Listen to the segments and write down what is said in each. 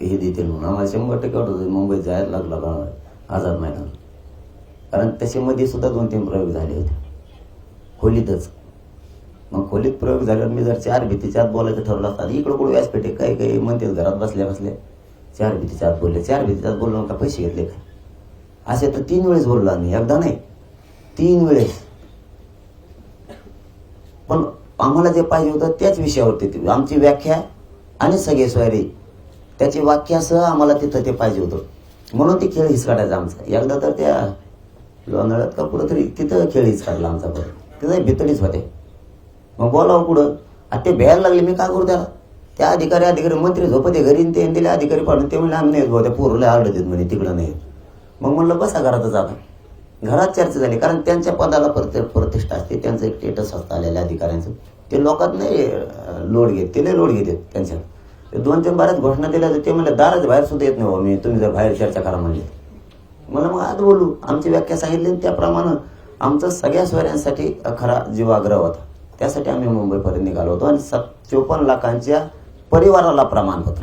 हे देतील म्हणून. आम्हाला शंभर टक्के वाटत होतं मुंबईत जायला लागला का आझाद मैदान. कारण त्याच्यामध्ये सुद्धा दोन तीन प्रयोग झाले होते. खोलीतच. मग खोलीत प्रयोग झाल्यावर मी जर चार भीतीच्या आत बोलायचं ठरवलं असतं इकडं कुठं व्यासपेठे काही काही म्हणतील घरात बसल्या बसल्या. चार भीतीच्या आत बोलले. चार भीतीच्या आत बोललो का पैसे घेतले काय? असे तर तीन वेळेस बोललो आम्ही. एकदा नाही. तीन वेळेस. पण आम्हाला जे पाहिजे होतं त्याच विषयावरती. आमची व्याख्या आणि सगळे स्वारी त्याची वाक्यासह आम्हाला तिथं ते पाहिजे होतं. म्हणून ते खेळ हिसकाटायचा आमचा. एकदा तर त्या लोणाळ्यात का कुठंतरी तिथं खेळ हिसकाडला आमचा परत तिथं भितडीच होते. मग बोलावं कुठं? आता ते भ्यायला लागले मी काय करू त्याला? त्या अधिकारी अधिकारी मंत्री झोपते घरी आणि ते दिले अधिकारी पाडून. ते म्हणले आम्ही नाही भाऊ, त्या पोरला आरडत म्हणे तिकडं नाही. मग म्हणलं बसा घरातच आता घरात चर्चा झाली कारण त्यांच्या पदाला प्रति प्रतिष्ठा असते. त्यांचं एक स्टेटस असतं आलेल्या अधिकाऱ्यांचं. ते लोकात नाही लोड घेत ते नाही लोड घेतात त्यांच्या दोन तीन बऱ्याच घोषणा दिल्या ते म्हणले दाराच्या बाहेर सुद्धा येत नाही हो, मी तुम्ही जर बाहेर चर्चा करा म्हणले. मला मग आज बोलू. आमची व्याख्या सांगितली आणि त्याप्रमाणे आमचा सगळ्या स्वऱ्यांसाठी खरा जीवाग्रह होता. त्यासाठी आम्ही मुंबईपर्यंत निघालो होतो आणि सत चोपन्न लाखांच्या परिवाराला प्रमाणपत्र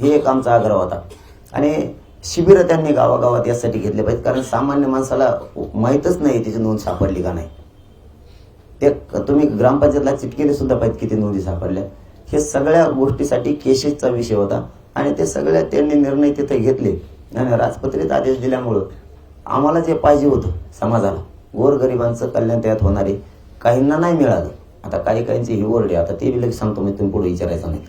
हे एक आमचा आग्रह होता. आणि शिबिरं त्यांनी गावागावात यासाठी घेतले पाहिजेत कारण सामान्य माणसाला माहीतच नाही त्याची नोंद सापडली का नाही. ते तुम्ही ग्रामपंचायतला चिटकेले सुद्धा पाहिजे किती नोंदी सापडल्या. हे सगळ्या गोष्टीसाठी केसेसचा विषय होता. आणि ते सगळ्या त्यांनी निर्णय तिथे घेतले. आणि राजपत्रित आदेश दिल्यामुळं आम्हाला जे पाहिजे होतं समाजाला गोरगरिबांचं कल्याण त्यात होणारे काहींना नाही मिळालं. आता काही काहींची ही ओरडे आता ते बी लगेच सांगतो मी तुम्ही पुढे विचारायचं नाही.